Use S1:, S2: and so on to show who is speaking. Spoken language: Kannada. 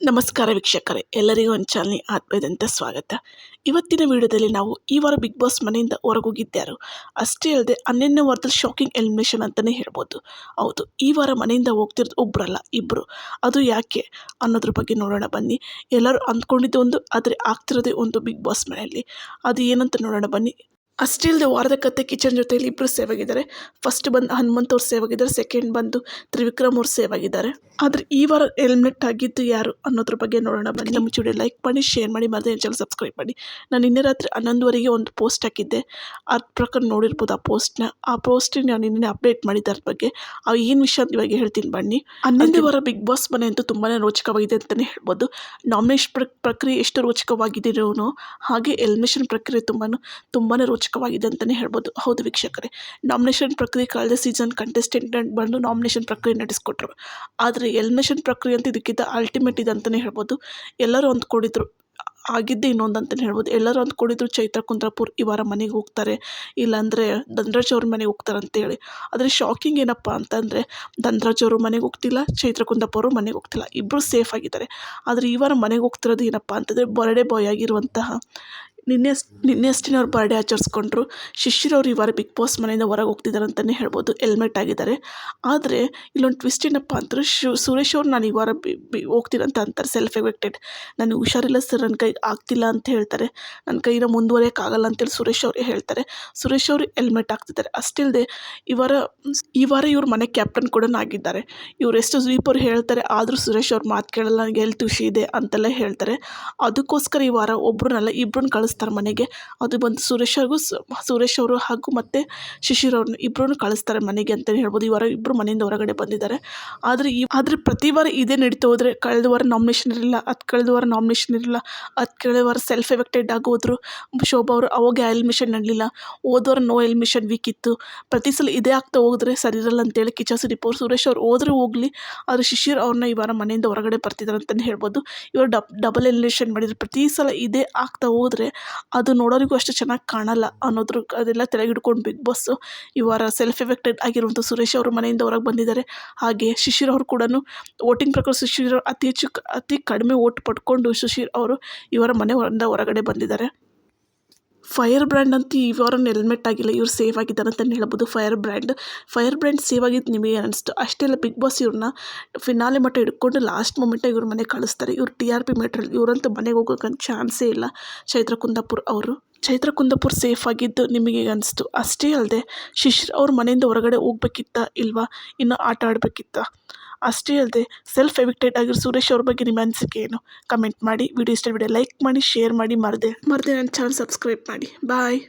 S1: ನಮಸ್ಕಾರ ವೀಕ್ಷಕರೇ, ಎಲ್ಲರಿಗೂ ಒಂದು ಚಾನಲ್ ಆತ್ಮೀಯದಂತೆ ಸ್ವಾಗತ. ಇವತ್ತಿನ ವಿಡಿಯೋದಲ್ಲಿ ನಾವು ಈ ವಾರ ಬಿಗ್ ಬಾಸ್ ಮನೆಯಿಂದ ಹೊರಗೋಗಿದ್ದಾರೆ ಅಷ್ಟೇ ಅಲ್ಲದೆ ಹನ್ನೆರಡನೇ ವಾರದಲ್ಲಿ ಶಾಕಿಂಗ್ ಎಲಿಮಿನೇಷನ್ ಅಂತಲೇ ಹೇಳ್ಬೋದು. ಹೌದು, ಈ ವಾರ ಮನೆಯಿಂದ ಹೋಗ್ತಿರೋದು ಒಬ್ಬರಲ್ಲ ಇಬ್ಬರು ಅದು ಯಾಕೆ ಅನ್ನೋದ್ರ ಬಗ್ಗೆ ನೋಡೋಣ ಬನ್ನಿ. ಎಲ್ಲರೂ ಅಂದ್ಕೊಂಡಿದ್ದು ಒಂದು, ಆದರೆ ಆಗ್ತಿರೋದೇ ಒಂದು ಬಿಗ್ ಬಾಸ್ ಮನೆಯಲ್ಲಿ. ಅದು ಏನಂತ ನೋಡೋಣ ಬನ್ನಿ. ಅಷ್ಟೇ ಇಲ್ಲದೆ ವಾರದ ಕತೆ ಕಿಚನ್ ಜೊತೆಯಲ್ಲಿ ಇಬ್ಬರು ಸೇವ್ ಆಗಿದ್ದಾರೆ ಫಸ್ಟ್ ಬಂದು ಹನುಮಂತ್ ಅವ್ರು ಸೇವ್ ಆಗಿದ್ದಾರೆ ಸೆಕೆಂಡ್ ಬಂದು ತ್ರಿವಿಕ್ರಮ್ ಅವ್ರು ಸೇವ್ ಆಗಿದ್ದಾರೆ ಆದರೆ ಈ ವಾರ ಎಲಿಮಿನೇಟ್ ಆಗಿದ್ದು ಯಾರು ಅನ್ನೋದ್ರ ಬಗ್ಗೆ ನೋಡೋಣ. ಬನ್ನಿ ನಮ್ಮ ಚೂಡಿ ಲೈಕ್ ಮಾಡಿ ಶೇರ್ ಮಾಡಿ ಮತ್ತೆ ಚಾನಲ್ ಸಬ್ಸ್ಕ್ರೈಬ್ ಮಾಡಿ. ನಾನು ನಿನ್ನೆ ರಾತ್ರಿ ಹನ್ನೊಂದುವರೆಗೆ ಒಂದು ಪೋಸ್ಟ್ ಹಾಕಿದ್ದೆ. ಅದ್ರ ಪ್ರಕಾರ ನೋಡಿರ್ಬೋದು ಆ ಪೋಸ್ಟ್ನ ಆ ಪೋಸ್ಟಿಗೆ ನಾನು ನಿನ್ನೆ ಅಪ್ಡೇಟ್ ಮಾಡಿದ್ದೆ ಅದ್ರ ಬಗ್ಗೆ. ಆ ಏನು ವಿಷಯ ಅಂತ ಇವಾಗ ಹೇಳ್ತೀನಿ ಬನ್ನಿ. ಹನ್ನೊಂದು ವಾರ ಬಿಗ್ ಬಾಸ್ ಮನೆ ಅಂತೂ ತುಂಬಾ ರೋಚಕವಾಗಿದೆ ಅಂತಲೇ ಹೇಳ್ಬೋದು. ನಾಮಿನೇಷನ್ ಪ್ರಕ್ರಿಯೆ ಎಷ್ಟು ರೋಚಕವಾಗಿದೆಯೋ ಹಾಗೆ ಎಲಿಮಿನೇಷನ್ ಪ್ರಕ್ರಿಯೆ ತುಂಬಾ ತುಂಬಾ ರೋಚಕವಾಗಿದೆ ಅಂತಲೇ ಹೇಳ್ಬೋದು. ಹೌದು ವೀಕ್ಷಕರೇ. ನಾಮಿನೇಷನ್ ಪ್ರಕ್ರಿಯೆ ಕಳೆದ ಸೀಸನ್ ಕಂಟೆಸ್ಟೆಂಟ್ ಬಂದು ನಾಮಿನೇಷನ್ ಪ್ರಕ್ರಿಯೆ ನಡೆಸ್ಕೊಟ್ರು. ಆದರೆ ಎಲಿಮಿನೇಷನ್ ಪ್ರಕ್ರಿಯೆ ಅಂತ ಇದಕ್ಕಿಂತ ಅಲ್ಟಿಮೇಟ್ ಇದೆ ಅಂತಲೇ ಹೇಳ್ಬೋದು. ಎಲ್ಲರೂ ಅಂದ್ಕೊಂಡಿದ್ರು. ಆಗಿದ್ದೇ ಇನ್ನೊಂದು ಅಂತಲೇ ಹೇಳ್ಬೋದು. ಎಲ್ಲರೂ ಅಂದ್ಕೊಂಡಿದ್ರು ಚೈತ್ರ ಕುಂದ್ರಾಪುರ್ ಈ ವಾರ ಮನೆಗೆ ಹೋಗ್ತಾರೆ. ಇಲ್ಲಾಂದರೆ ದಂದ್ರಾಜ್ ಅವ್ರ ಮನೆಗೆ ಹೋಗ್ತಾರೆ ಅಂತೇಳಿ ಆದರೆ ಶಾಕಿಂಗ್ ಏನಪ್ಪ ಅಂತಂದರೆ ದಂದ್ರಾಜ್ ಅವರು ಮನೆಗೆ ಹೋಗ್ತಿಲ್ಲ, ಚೈತ್ರ ಕುಂದಾಪುರ ಅವರು ಮನೆಗೆ ಹೋಗ್ತಿಲ್ಲ. ಇಬ್ಬರು ಸೇಫ್ ಆಗಿದ್ದಾರೆ. ಆದರೆ ಈ ವಾರ ಮನೆಗೆ ಹೋಗ್ತಿರೋದು ಏನಪ್ಪ ಅಂತಂದರೆ ಬರ್ಡೇ ಬಾಯ್ ಆಗಿರುವಂತಹ ನಿನ್ನೆ ನಿನ್ನೆ ಅಷ್ಟೇ ಅವ್ರು ಬರ್ಡೇ ಆಚರಿಸ್ಕೊಂಡ್ರು. ಶಿಶಿರವ್ರು ಈ ವಾರ ಬಿಗ್ ಬಾಸ್ ಮನೆಯಿಂದ ಹೊರಗೆ ಹೋಗ್ತಿದ್ದಾರೆ ಅಂತಲೇ ಹೇಳ್ಬೋದು. ಹೆಲ್ಮೆಟ್ ಆಗಿದ್ದಾರೆ. ಆದರೆ ಇಲ್ಲೊಂದು ಟ್ವಿಸ್ಟ್ ಏನಪ್ಪ ಅಂದ್ರೆ ಶು, ಸುರೇಶ್ ಅವ್ರು ನಾನು ಈ ವಾರ ಬಿ ಬಿ, ಹೋಗ್ತೀನಿ ಅಂತ ಅಂತಾರೆ ಸೆಲ್ಫ್ ಎಫೆಕ್ಟೆಡ್ ನನಗೆ ಹುಷಾರಿಲ್ಲ ಸರ್ ನನ್ನ ಕೈಗೆ ಆಗ್ತಿಲ್ಲ ಅಂತ ಹೇಳ್ತಾರೆ. ನನ್ನ ಕೈನ ಮುಂದುವರಿಯೋಕ್ಕಾಗಲ್ಲ ಅಂತೇಳಿ ಸುರೇಶ್ ಅವರೇ ಹೇಳ್ತಾರೆ. ಸುರೇಶ್ ಅವರು ಹೆಲ್ಮೆಟ್ ಹಾಕ್ತಿದ್ದಾರೆ. ಅಷ್ಟಿಲ್ಲದೆ ಈ ವಾರ ಈ ವಾರ ಇವ್ರ ಮನೆ ಕ್ಯಾಪ್ಟನ್ ಕೂಡ ಆಗಿದ್ದಾರೆ. ಇವ್ರು ಎಷ್ಟು ಸ್ವೀಪ್ ಅವ್ರು ಹೇಳ್ತಾರೆ, ಆದರೂ ಸುರೇಶ್ ಅವ್ರು ಮಾತು ಕೇಳಲ್ಲ ನನಗೆ ಎಲ್ಲಿ ಖುಷಿ ಇದೆ ಅಂತೆಲ್ಲ ಹೇಳ್ತಾರೆ. ಅದಕ್ಕೋಸ್ಕರ ಈ ವಾರ ಒಬ್ಬರನ್ನಲ್ಲ ಇಬ್ಬರನ್ನ ಕಳಿಸ್ತಾರೆ ಮನೆಗೆ. ಅದು ಬಂದು ಸುರೇಶ್ ಅವ್ರಿಗೂ ಸುರೇಶ್ ಅವರು ಹಾಗೂ ಮತ್ತು ಶಿಶಿರ್ ಅವ್ರನ್ನ ಇಬ್ಬರೂ ಕಳಿಸ್ತಾರೆ ಮನೆಗೆ ಅಂತಲೇ ಹೇಳ್ಬೋದು. ಈ ವಾರ ಇಬ್ಬರು ಮನೆಯಿಂದ ಹೊರಗಡೆ ಬಂದಿದ್ದಾರೆ. ಆದರೆ ಈ, ಆದರೆ ಪ್ರತಿ ವಾರ ಇದೇ ನಡೀತಾ ಹೋದರೆ ಕಳೆದ ವಾರ ನಾಮಿನೇಷನ್ ಇರಲಿಲ್ಲ, ಅದು ಕಳೆದ ವಾರ ನಾಮಿನೇಷನ್ ಇರಲಿಲ್ಲ, ಅದು ಕಳೆದ ವಾರ ಸೆಲ್ಫ್ ಎಫೆಕ್ಟೆಡ್ ಆಗಿ ಹೋದ್ರು ಶೋಭಾ ಅವರು ಅವಾಗ ಎಲ್ಮಿಷನ್ ನಡಲಿಲ್ಲ. ಓದೋರ ನೋ ಎಲ್ಮಿಷನ್ ವೀಕ್ ಇತ್ತು. ಪ್ರತಿ ಸಲ ಇದೇ ಆಗ್ತಾ ಹೋದ್ರೆ ಸರಿ ಇರಲ್ಲ ಅಂತೇಳಿ ಕಿಚ್ಚ ಸುದೀಪ್ ಸುರೇಶ್ ಅವ್ರು ಹೋದ್ರೆ ಹೋಗಲಿ, ಆದರೆ ಶಿಶಿರ್ ಅವ್ರನ್ನ ಈ ವಾರ ಮನೆಯಿಂದ ಹೊರಗಡೆ ಬರ್ತಿದ್ದಾರೆ ಅಂತಲೇ ಹೇಳ್ಬೋದು. ಇವರು ಡಬ್ ಡಬಲ್ ಎಲಿಮಿನೇಷನ್ ಮಾಡಿದ್ರು ಪ್ರತಿ ಸಲ ಇದೇ ಆಗ್ತಾ ಹೋದರೆ ಅದು ನೋಡೋರಿಗೂ ಅಷ್ಟು ಚೆನ್ನಾಗಿ ಕಾಣಲ್ಲ ಅನ್ನೋದ್ರ ಅದೆಲ್ಲ ತಲೆಗೆ ಬಿಗ್ ಬಾಸ್ ಈ ವಾರ ಸೆಲ್ಫ್ ಎಫೆಕ್ಟೆಡ್ ಆಗಿರುವಂಥ ಸುರೇಶ್ ಅವರು ಮನೆಯಿಂದ ಹೊರಗೆ ಬಂದಿದ್ದಾರೆ. ಹಾಗೆ ಶಿಶಿರ್ ಅವರು ಕೂಡ ವೋಟಿಂಗ್ ಪ್ರಕಾರ ಶಿಶಿರ್ ಅತಿ ಹೆಚ್ಚು, ಅತಿ ಕಡಿಮೆ ಓಟ್ ಪಡ್ಕೊಂಡು ಶಿಶಿರ್ ಅವರು ಇವರ ವಾರ ಮನೆ ಹೊರಗಡೆ ಬಂದಿದ್ದಾರೆ. ಫೈರ್ ಬ್ರ್ಯಾಂಡ್ ಅಂತೂ ಇವರನ್ನು ವಾರ ಹೆಲ್ಮೆಟ್ ಆಗಿಲ್ಲ, ಇವ್ರು ಸೇವ್ ಆಗಿದ್ದಾರೆ ಅಂತಲೇ ಹೇಳ್ಬೋದು. Fire brand fire brand save ಆಗಿದ್ದು ನಿಮಗೆ ಅನಿಸ್ತು. ಅಷ್ಟೇ ಅಲ್ಲ ಬಿಗ್ ಬಾಸ್ ಇವ್ರನ್ನ ಫಿನಾಲೆ ಮಟ್ಟ ಹಿಡ್ಕೊಂಡು ಲಾಸ್ಟ್ ಮೂಮೆಂಟಾಗಿ ಇವ್ರ ಮನೆಗೆ ಕಳಿಸ್ತಾರೆ. ಇವ್ರು ಟಿ ಆರ್ ಪಿ ಮೀಟ್ರಲ್ಲಿ ಇವರಂತೂ ಮನೆಗೆ ಹೋಗೋಕೆ ಚಾನ್ಸೇ ಇಲ್ಲ. ಚೈತ್ರ ಕುಂದಾಪುರ್ ಅವರು. ಚೈತ್ರ ಕುಂದಾಪುರ್ ಸೇಫ್ ಆಗಿದ್ದು ನಿಮಗೆ ಅನಿಸ್ತು. ಅಷ್ಟೇ ಅಲ್ಲದೆ ಶಿಶಿರ್ ಅವ್ರ ಮನೆಯಿಂದ ಹೊರಗಡೆ ಹೋಗ್ಬೇಕಿತ್ತ ಇಲ್ವಾ? ಇನ್ನು ಆಟ ಆಡಬೇಕಿತ್ತ? ಅಷ್ಟೇ ಅಲ್ಲದೆ ಸೆಲ್ಫ್ ಎವಿಕ್ಟೆಡ್ ಆಗಿರೋ ಸುರೇಶ್ ಅವ್ರ ಬಗ್ಗೆ ನಿಮ್ಮ ಅನಿಸಿಕೆ ಏನು? ಕಮೆಂಟ್ ಮಾಡಿ. ವಿಡಿಯೋ ಇಷ್ಟ ವಿಡಿಯೋ ಲೈಕ್ ಮಾಡಿ ಶೇರ್ ಮಾಡಿ, ಮರದೆ ಮರದೆ ನನ್ನ ಚಾನಲ್ ಸಬ್ಸ್ಕ್ರೈಬ್ ಮಾಡಿ. ಬಾಯ್